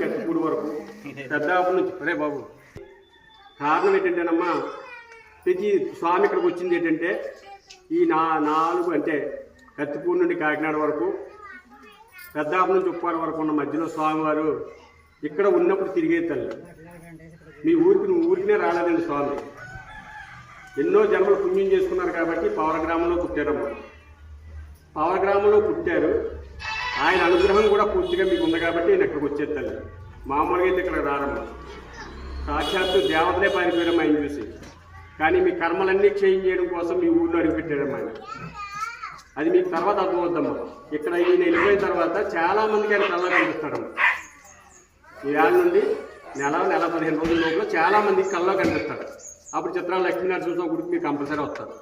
కత్తిపూడి వరకు. పెద్దాపురం నుంచి అరే బాబు కారణం ఏంటంటేనమ్మా ప్రతి స్వామి ఇక్కడికి వచ్చింది ఏంటంటే ఈ నా నాలుగు అంటే కత్తిపూడి నుండి కాకినాడ వరకు పెద్దాపు నుంచి ఉప్పాడ వరకు ఉన్న మధ్యలో స్వామివారు ఇక్కడ ఉన్నప్పుడు తిరిగే తల్లి. మీ ఊరికి నువ్వు ఊరికినే రాలేదండి స్వామి. ఎన్నో జన్మలు పుణ్యం చేసుకున్నారు కాబట్టి పవర్ గ్రామంలో పుట్టారమ్మ. పవర్ గ్రామంలో పుట్టారు. ఆయన అనుగ్రహం కూడా పూర్తిగా మీకు ఉంది కాబట్టి నేను ఇక్కడికి వచ్చే తల్లి మామూలుగా అయితే ఇక్కడ రారమ్మా సాక్షాత్తు దేవతలే పారిపోయారమ్మా ఆయన చూసి. కానీ మీ కర్మలన్నీ చేంజ్ చేయడం కోసం మీ ఊళ్ళో అడిగిపెట్టారమ్మా ఆయన. అది మీకు తర్వాత అర్థమవుద్దమ్మా ఇక్కడ ఈయన వెళ్ళిపోయిన తర్వాత చాలా మందికి ఆయన కళ్ళ కనిపిస్తాడమ్మా. ఈ నుండి నెల నెల పదిహేను రోజుల లోపల చాలామందికి కళ్ళ కనిపిస్తాడు అప్పుడు చిత్రాలు లక్ష్మీనరసింహ గుడికి మీరు కంపల్సరీ వస్తారు.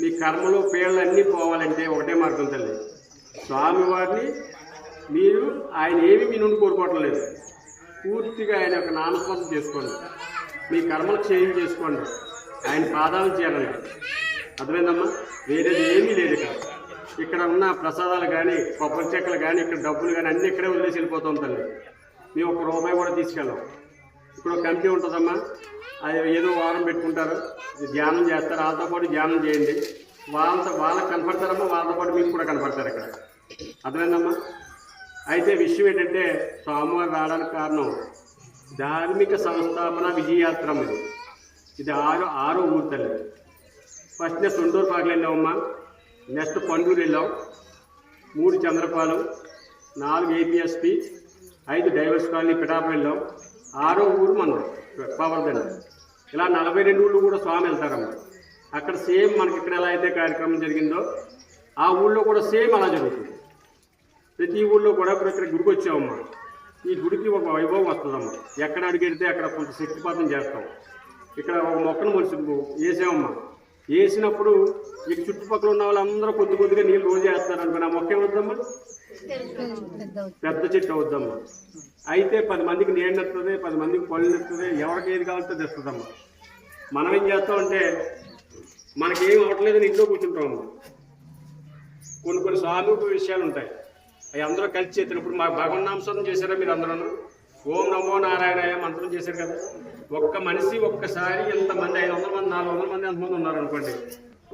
మీ కర్మలు పేర్లన్నీ పోవాలంటే ఒకటే మార్గం తల్లి. స్వామివారిని మీరు ఆయన ఏమి మీ నుండి కోరుకోవట్లేదు. పూర్తిగా ఆయన యొక్క నామస్మరణ చేసుకోండి. మీ కర్మలు క్షయం చేసుకోండి. ఆయన పాదాలు చేరండి అర్థమైందమ్మా? వేరేది ఏమీ లేదు ఇక్కడ. ఇక్కడ ఉన్న ప్రసాదాలు కానీ కొబ్బరి చెక్కలు కానీ ఇక్కడ డబ్బులు కానీ అన్నీ ఇక్కడే వదిలేసి వెళ్ళిపోతాం తల్లి. మేము ఒక రూపాయి కూడా తీసుకెళ్ళాం. ఇప్పుడు ఒక కమిటీ ఉంటుందమ్మా. అది ఏదో వారం పెట్టుకుంటారు. ధ్యానం చేస్తారు. వాళ్ళతో పాటు ధ్యానం చేయండి. వాళ్ళతో వాళ్ళకి కనపడతారమ్మా. వాళ్ళతో పాటు మీకు కూడా కనపడతారు ఇక్కడ. అర్థమైందమ్మా? అయితే విషయం ఏంటంటే స్వామివారు రావడానికి కారణం ధార్మిక సంస్థాపన విజయయాత్ర ఇది. ఇది ఆరో ఆరో ఊరు తల్లి ఫస్ట్ నేను సొంటూరు పాకలు వెళ్ళామమ్మా నెక్స్ట్ పండూరు వెళ్ళాం మూడు చంద్రపాలెం నాలుగు ఏపీఎస్పి ఐదు డైవర్స్ కాలనీ పిఠాపురం వెళ్ళాం ఆరో ఊరు మనం పవర్దండి ఇలా నలభై రెండు ఊళ్ళు కూడా స్వామి వెళ్తారమ్మా. అక్కడ సేమ్ మనకి ఇక్కడ ఎలా అయితే కార్యక్రమం జరిగిందో ఆ ఊళ్ళో కూడా సేమ్ అలా జరుగుతుంది. ప్రతి ఊళ్ళో కూడా ఇప్పుడు ఇక్కడ గుడికి వచ్చామమ్మా ఈ గుడికి ఒక వైభవం వస్తుందమ్మా. ఎక్కడ అడిగెడితే అక్కడ కొంత శక్తిపాతం చేస్తాం. ఇక్కడ ఒక మొక్కను మనుషులు వేసామమ్మా వేసినప్పుడు ఈ చుట్టుపక్కల ఉన్న వాళ్ళందరూ కొద్ది కొద్దిగా నీళ్ళు రోజు వేస్తారు అనుకుని ఆ మొక్క ఏమవుద్దమ్మా పెద్ద చెట్టు అవుద్దమ్మా అయితే పది మందికి నీళ్ళు నెత్తుంది పది మందికి పళ్ళు నెత్తుంది ఎవరికి ఏది కావాలంటే తెస్తుందమ్మా. మనం ఏం చేస్తామంటే మనకేం అవ్వట్లేదని ఇంట్లో కూర్చుంటామమ్మా కొన్ని కొన్ని సామూహిక విషయాలు ఉంటాయి. అవి అందరూ కలిసి చేసినప్పుడు మా భగవన్నాంశం చేశారా మీరు అందరూ ఓం నమో నారాయణాయ మంత్రం చేశారు కదా. ఒక్క మనిషి ఒక్కసారి ఎంతమంది ఐదు వందల మంది నాలుగు వందల మంది ఎంతమంది ఉన్నారు అనుకోండి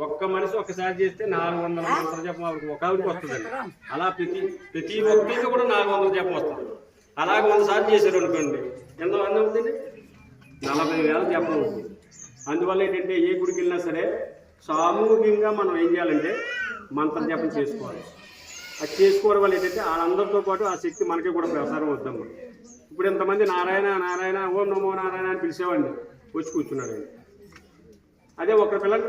ఒక్క మనిషి ఒక్కసారి చేస్తే నాలుగు వందల మంత్రం జపం ఆవిడకి ఒక ఆవిడకి వస్తుందండి. అలా ప్రతి ప్రతి ఒక్కరికి కూడా నాలుగు వందల జపం వస్తుంది. అలాగ వందసార్లు చేశారు అనుకోండి ఎంతమంది అవుతుంది? నలభై వేల జపం అవుతుంది. అందువల్ల ఏంటంటే ఏ గుడికి వెళ్ళినా సరే సామూహికంగా మనం ఏం చేయాలంటే మంత్రం జపం చేసుకోవాలి. అది చేసుకోవడం వల్ల ఏంటంటే వాళ్ళందరితో పాటు ఆ శక్తి మనకి కూడా ప్రసారం అవుతాం ఇప్పుడు ఇంతమంది నారాయణ నారాయణ ఓం నమో నారాయణ అని పిలిచేవాడిని? వచ్చి కూర్చున్నాడు ఆయన అదే ఒక పిల్లలు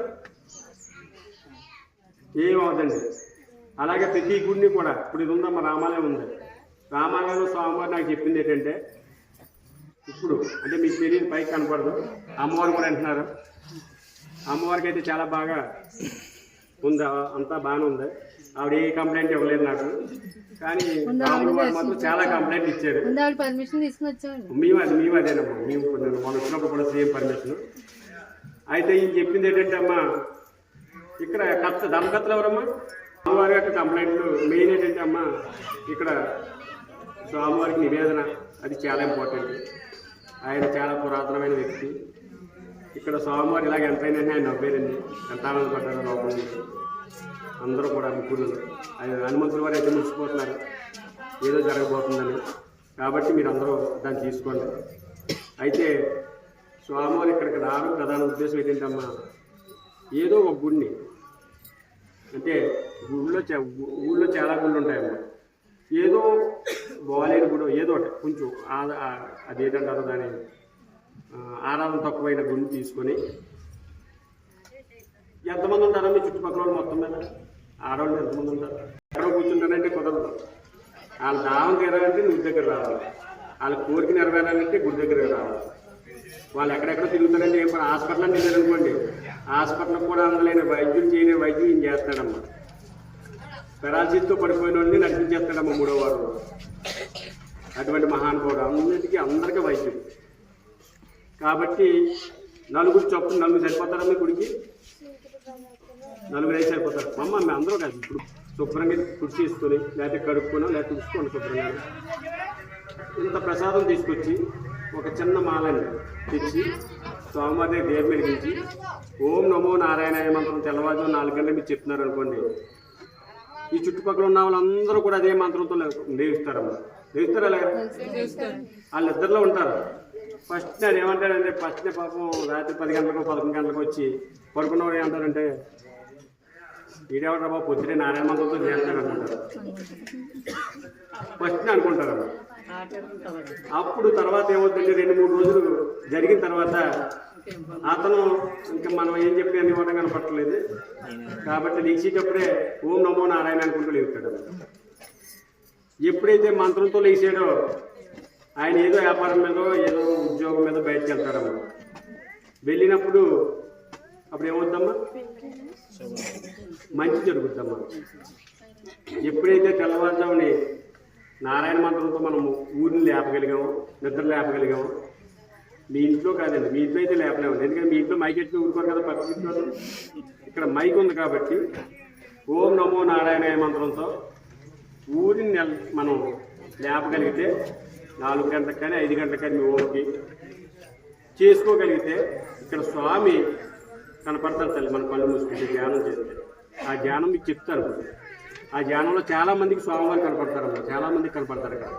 ఏమవుదండి అలాగే ప్రతి గుడిని కూడా ఇప్పుడు ఇది ఉందమ్మా రామాలయం ఉంది. రామాలయంలో స్వామివారు నాకు చెప్పింది ఏంటంటే ఇప్పుడు అంటే మీకు తెలియదు పైకి కనపడదు. అమ్మవారు కూడా అంటున్నారు. అమ్మవారికి అయితే చాలా బాగా ఉంది అంతా బాగానే ఉంది. ఆవిడ ఏ కంప్లైంట్ ఇవ్వలేదు నాకు. కానీ రాములు వారు మాత్రం చాలా కంప్లైంట్ ఇచ్చారు. పర్మిషన్ తీసుకుని మేము అది మేము అదేనమ్మా. మేము మొన్న వచ్చినప్పుడు కూడా సేమ్ పర్మిషన్ అయితే ఈయన చెప్పింది ఏంటంటే అమ్మా ఇక్కడ కత్త ధర్మకర్తలు ఎవరమ్మా? స్వామివారి యొక్క కంప్లైంట్లు మెయిన్ ఏంటంటే అమ్మా ఇక్కడ స్వామివారికి నివేదన. అది చాలా ఇంపార్టెంట్ ఆయన చాలా పురాతనమైన వ్యక్తి. ఇక్కడ స్వామివారు ఇలాగ ఎంతైనా ఆయన నవ్వారండి. ఎంత ఆనందపడ్డారు లోపల అందరూ కూడా ముగ్గురు ఆయన హనుమంతుల వారు అయితే మురిసిపోతున్నారు. ఏదో జరగబోతుందని. కాబట్టి మీరు అందరూ దాన్ని తీసుకోండి. అయితే స్వామివారు ఇక్కడికి రావడం ప్రధాన ఉద్దేశం ఏంటంటమ్మా ఏదో ఒక గుడిని అంటే గుళ్ళో ఊళ్ళో చాలా గుళ్ళు ఉంటాయమ్మా. ఏదో బాగాలేని గుడి ఏదో ఒకటి కొంచెం అది ఆ- అదేంటంటారు దాని ఆరాధన తక్కువైన గుడిని తీసుకొని ఎంతమంది ఉంటారా మీ చుట్టుపక్కల వాళ్ళు మొత్తం మీద? ఆడవాళ్ళు ఎంతమంది ఉంటారు? ఎక్కడ కూర్చుంటారంటే కుదరదు. వాళ్ళ దావం తీరాలంటే నువ్వు దగ్గర రావాలి. వాళ్ళ కోరిక నెరవేరాలంటే గుడి దగ్గర రావాలి. వాళ్ళు ఎక్కడెక్కడ తిరుగుతారంటే ఏం పని హాస్పిటల్ అనుకోండి హాస్పిటల్ కూడా అందలేని వైద్యులు చేయని వైద్యం ఏం చేస్తాడమ్మా? పెరాలసిస్తో పడిపోయిన వాళ్ళని నడిపించేస్తాడమ్మా మూడో వారు. అటువంటి మహానుభావుడు అన్నిటికీ అందరికీ వైద్యం కాబట్టి నలుగురు చొప్పున నలుగురు సరిపోతారమ్మా గుడికి? నలుగురు వేసి అయిపోతారు. అమ్మ మేము అందరూ కాదు ఇప్పుడు శుభ్రంగా కుర్చీ తీసుకొని లేకపోతే కడుక్కోనో లేకపోతే చూసుకోండి శుభ్రంగా. ఇంత ప్రసాదం తీసుకొచ్చి ఒక చిన్న మాలని తెచ్చి స్వామివారి దగ్గర దేవి ఓం నమో నారాయణ మంత్రం తెల్లవారు నాలుగు గంటలు మీరు చెప్తున్నారు అనుకోండి. ఈ చుట్టుపక్కల ఉన్న వాళ్ళందరూ కూడా అదే మంత్రంతో లేవిస్తారమ్మా లేవిస్తారా లేదా? వాళ్ళిద్దరిలో ఉంటారు. ఫస్ట్ నేను ఏమంటాడంటే ఫస్ట్ పాపం రాత్రి పది గంటలకు పదకొండు గంటలకు వచ్చి పడుకున్నవాడు ఏమంటారంటే ఈడేవడ్రా బాబు? పొద్దునే నారాయణ మంత్రంతో చేస్తాడు అనుకుంటారు ఫస్ట్ అనుకుంటారు అప్పుడు తర్వాత ఏమవుతుందంటే రెండు మూడు రోజులు జరిగిన తర్వాత అతను ఇంకా మనం ఏం చెప్పి అన్ని ఇవ్వడం కనపట్టలేదు కాబట్టి లేచేటప్పుడే ఓం నమో నారాయణ అనుకుంటూ లేపుతాడు. ఎప్పుడైతే మంత్రంతో లేచాడో ఆయన ఏదో వ్యాపారం మీద ఏదో ఉద్యోగం మీద బయటకు వెళ్తాడమ్మా. వెళ్ళినప్పుడు అప్పుడు ఏమవుద్దమ్మా మంచి జరుగుద్దమ్మా ఎప్పుడైతే తెల్లవారుజాముని నారాయణ మంత్రంతో మనం ఊరిని లేపగలిగాము నిద్ర లేపగలిగాము మీ ఇంట్లో కాదండి మీ ఇంట్లో అయితే లేపలేము ఎందుకంటే మీ ఇంట్లో మైక్ ఎట్టి ఊరుకోరు కదా పక్క ఇక్కడ మైక్ ఉంది కాబట్టి ఓం నమో నారాయణ మంత్రంతో ఊరిని నెల- మనం లేపగలిగితే నాలుగు గంటలకు కానీ ఐదు గంటలకు కానీ మీ ఓంకి చేసుకోగలిగితే ఇక్కడ స్వామి కనపడతారు తల్లి మన కళ్ళు మూసుకుంటే ధ్యానం చేస్తే. ఆ ధ్యానం మీకు చెప్తారు. ఆ ధ్యానంలో చాలామందికి స్వామివారు కనపడతారమ్మా చాలామందికి కనపడతారు ఇక్కడ